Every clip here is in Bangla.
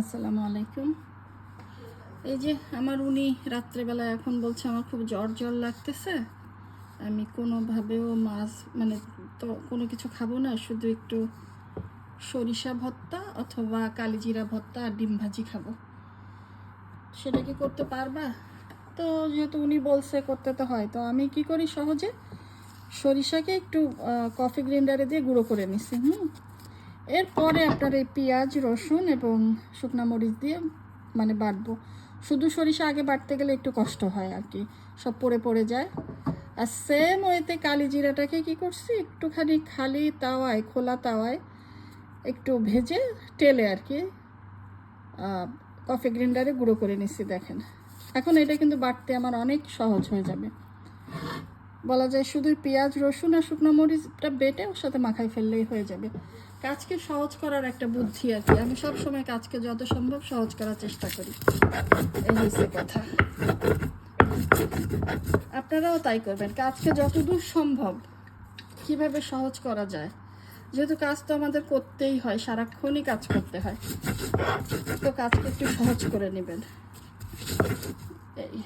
আসসালামু আলাইকুম। এই যে আমার উনি রাত্রেবেলা এখন বলছে আমার খুব জ্বর জ্বর লাগতেছে। আমি কোনোভাবেও মাছ মানে তো কোনো কিছু খাব না, শুধু একটু সরিষা ভর্তা অথবা কালিজিরা ভর্তা আর ডিম ভাজি খাব। সেটা কি করতে পারবা? তো যেহেতু উনি বলছে করতে তো হয়, তো আমি কি করি সহজে? সরিষাকে একটু কফি গ্রাইন্ডারে দিয়ে গুঁড়ো করে নিছি, হুম? এরপরে আপনার এই পেঁয়াজ, রসুন এবং শুকনো মরিচ দিয়ে মানে বাটবো। শুধু সরিষা আগে বাটতে গেলে একটু কষ্ট হয় আর কি। সব পড়ে পড়ে যায়। আর সেম ওয়েতে কালি জিরাটাকে কী করছি, একটুখানি খালি তাওয়ায়, খোলা তাওয়ায় একটু ভেজে টেলে আর কি কফি গ্রাইন্ডারে গুঁড়ো করে নিচ্ছি দেখেন। এখন এটা কিন্তু বাটতে আমার অনেক সহজ হয়ে যাবে। বলা যায় শুধু পেঁয়াজ, রসুন আর শুকনো মরিচটা বেটে ওর সাথে মাখাই ফেললেই হয়ে যাবে। কাজকে সহজ করার একটা বুদ্ধি আর কি। আমি সব সময় কাজকে যত সম্ভব সহজ করার চেষ্টা করি। এই হচ্ছে কথা। আপনারাও তাই করবেন। কাজকে যতদূর সম্ভব কীভাবে সহজ করা যায়। যেহেতু কাজ তো আমাদের করতেই হয়, সারাক্ষণই কাজ করতে হয়। তো কাজকে একটু সহজ করে নেবেন। এই।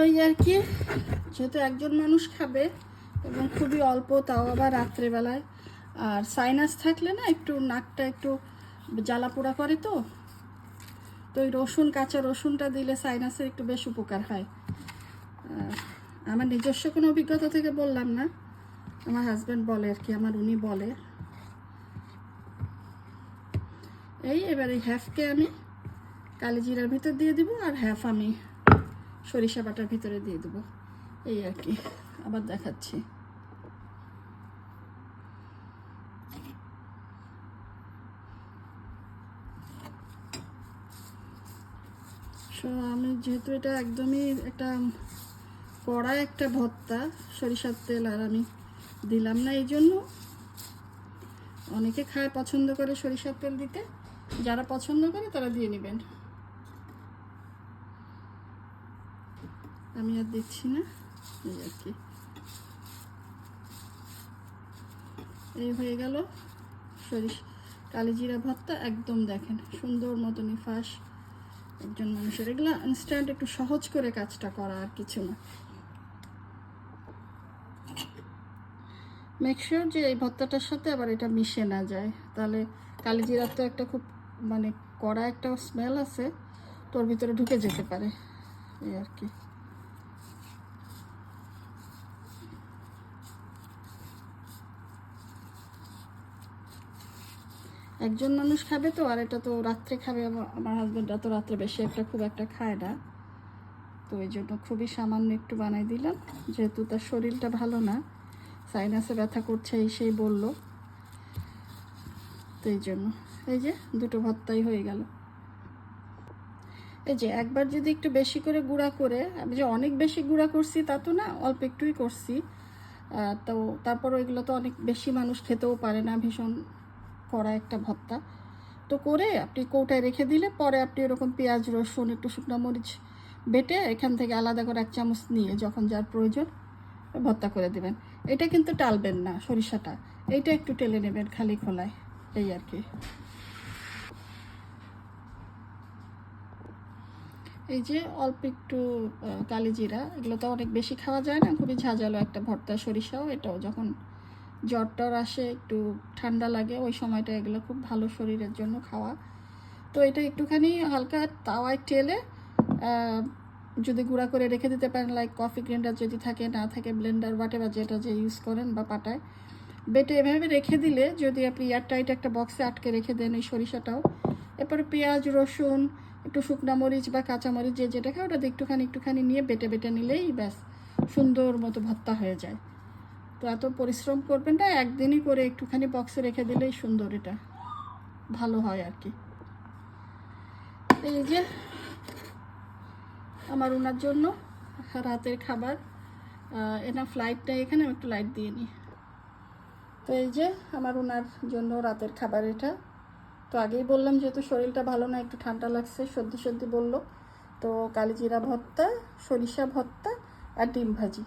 ওই আর কি, যেহেতু একজন মানুষ খাবে এবং খুবই অল্প তাও আবার রাত্রেবেলায়। আর সাইনাস থাকলে না একটু নাকটা একটু জ্বালা পোড়া করে তো। তো ওই রসুন, কাঁচা রসুনটা দিলে সাইনাসের একটু বেশ উপকার হয়। আমার নিজস্ব কোনো অভিজ্ঞতা থেকে বললাম না। আমার হাজব্যান্ড বলে আর কি, আমার উনি বলে। এই এবার এই হ্যাফকে আমি কালিজিরার ভিতর দিয়ে দিব আর হ্যাফ আমি সরিষা বাটার ভিতরে দিয়ে দেবো। এই আর কি। আবার দেখাচ্ছি। সো আমি যেহেতু এটা একদমই একটা কড়া একটা ভর্তা, সরিষার তেল আর আমি দিলাম না এই জন্য। অনেকে খায় পছন্দ করে সরিষার তেল দিতে, যারা পছন্দ করে তারা দিয়ে নেবেন। আমি আর দিচ্ছি না, এই আর কি। এই হয়ে গেল সরিষ কালিজিরা ভর্তা, একদম দেখেন সুন্দর মতনই ফাঁস। একজন মানুষের এগুলো ইনস্ট্যান্ট একটু সহজ করে কাজটা করা আর কিছু না। মেকশিওর যে এই ভর্তাটার সাথে আবার এটা মিশে না যায়। তাহলে কালিজিরার তো একটা খুব মানে কড়া একটা স্মেল আছে তোর ভিতরে ঢুকে যেতে পারে। এই আর কি। একজন মানুষ খাবে তো, আর এটা তো রাত্রে খাবে, আমার হাজব্যান্ডরা তো রাত্রে বেশি একটা খুব একটা খায় না। তো এই জন্য খুবই সামান্য একটু বানাই দিলাম, যেহেতু তার শরীরটা ভালো না সাইনাসে ব্যথা করছে এই সেই বলল। তো এই জন্য, এই যে দুটো ভর্তাই হয়ে গেল। এই যে একবার যদি একটু বেশি করে গুঁড়া করে, আমি যে অনেক বেশি গুঁড়া করছি তা তো না, অল্প একটুই করছি। তো তারপর ওইগুলো তো অনেক বেশি মানুষ খেতেও পারে না, ভীষণ কড়া একটা ভর্তা তো করে আপনি কৌটায় রেখে দিলে পরে আপনি এরকম পেঁয়াজ, রসুন, একটু শুকনো মরিচ বেটে এখান থেকে আলাদা করে এক চামচ নিয়ে যখন যার প্রয়োজন ভর্তা করে দেবেন। এটা কিন্তু টালবেন না সরিষাটা। এইটা একটু টেলে নেবেন খালি খোলায়। এই আর কি। এই যে অল্প একটু কালিজিরা, এগুলো তো অনেক বেশি খাওয়া যায় না, খুবই ঝাঁঝালো একটা ভর্তা সরিষাও, এটাও যখন জ্বর টর আসে, একটু ঠান্ডা লাগে, ওই সময়টা এগুলো খুব ভালো শরীরের জন্য খাওয়া। তো এটা একটুখানি হালকা তাওয়ায় টেলে যদি গুঁড়া করে রেখে দিতে পারেন লাইক কফি গ্রাইন্ডার যদি থাকে, না থাকে ব্লেন্ডার বাটে বা যেটা যে ইউজ করেন বা পাটায়। বেটে এভাবে রেখে দিলে যদি আপনি এয়ার টাইট একটা বক্সে আটকে রেখে দেন এই সরিষাটাও। এরপরে পেঁয়াজ, রসুন, একটু শুকনা মরিচ বা কাঁচা মরিচ যে যেটা খায় ওটা একটুখানি একটুখানি নিয়ে বেটে বেটে নিলেই ব্যাস, সুন্দর মতো ভর্তা হয়ে যায়। তো এত পরিশ্রম করবেন না, একদিনই করে একটুখানি বক্সে রেখে দিলেই সুন্দর এটা। ভালো হয় আর কি। এই যে, আমার ওনার জন্য রাতের খাবার। এনা ফ্লাইটটা এখানে, আমি একটু লাইট দিয়ে নিই। তো এই যে, আমার ওনার জন্য রাতের খাবার এটা। তো আগেই বললাম যেহেতু শরীরটা ভালো না, একটু ঠান্ডা লাগছে, সর্দি সর্দি বলল। তো কালিজিরা ভর্তা, সরিষা ভর্তা আর ডিম ভাজি।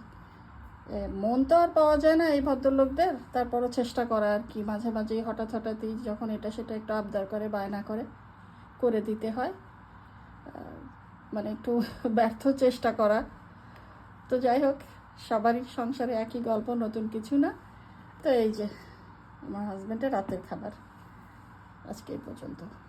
মন তো আর পাওয়া যায় না এই ভদ্রলোকদের। তারপরও চেষ্টা করা আর কি। মাঝে মাঝেই হঠাৎ হঠাৎই যখন এটা সেটা একটু আবদার করে, বায়না করে করে দিতে হয়। মানে একটু ব্যর্থ চেষ্টা করা। তো যাই হোক, সবারই সংসারে একই গল্প, নতুন কিছু না। তো এই যে, আমার হাজব্যান্ডের রাতের খাবার। আজকে এই পর্যন্ত।